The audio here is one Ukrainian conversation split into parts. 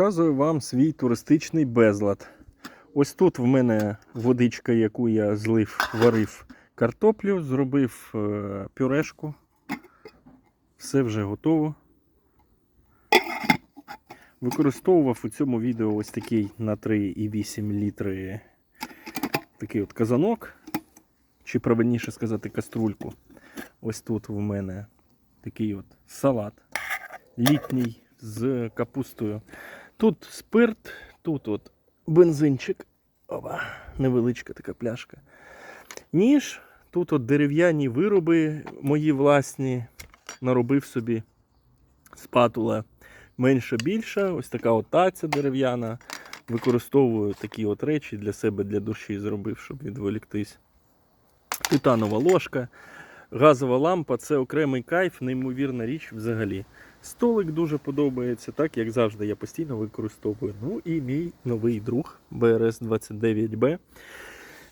Показую вам свій туристичний безлад. Ось тут в мене водичка, яку я злив, варив картоплю, зробив е, пюрешку. Все вже готово. Використовував у цьому відео ось такий на 3,8 літри такий от казанок, чи правильніше сказати каструльку. Ось тут в мене такий от салат літній з капустою. Тут спирт, тут от бензинчик. Опа, невеличка така пляшка. Ніж, тут от дерев'яні вироби мої власні. Наробив собі спатула менша більша. Ось така от таця дерев'яна. Використовую такі от речі для себе, для душі зробив, щоб відволіктись. Титанова ложка. Газова лампа це окремий кайф, неймовірна річ взагалі. Столик дуже подобається, так як завжди я постійно використовую. Ну і мій новий друг BRS-29B.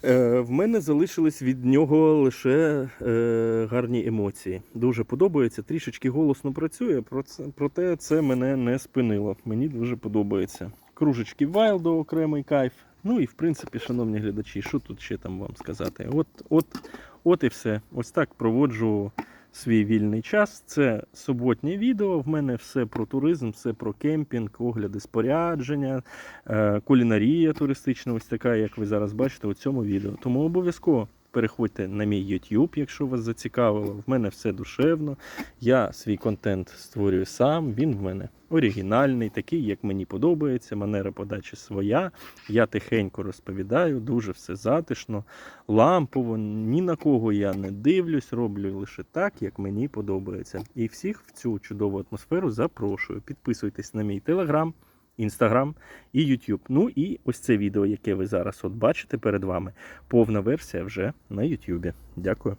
Е, в мене залишились від нього лише е, гарні емоції. Дуже подобається, трішечки голосно працює, проте це мене не спинило. Мені дуже подобається. Кружечки Вайлдо, окремий кайф. Ну і в принципі, шановні глядачі, що тут ще там вам сказати? От, от, от і все. Ось так проводжу свій вільний час. Це суботнє відео. В мене все про туризм, все про кемпінг, огляди спорядження, е, кулінарія туристична, ось така, як ви зараз бачите у цьому відео. Тому обов'язково переходьте на мій YouTube, якщо вас зацікавило. В мене все душевно. Я свій контент створюю сам. Він в мене оригінальний, такий, як мені подобається. Манера подачі своя. Я тихенько розповідаю, дуже все затишно, лампово. Ні на кого я не дивлюсь, роблю лише так, як мені подобається. І всіх в цю чудову атмосферу запрошую. Підписуйтесь на мій телеграм. Інстаграм і YouTube. Ну і ось це відео, яке ви зараз от бачите перед вами. Повна версія вже на YouTube. Дякую.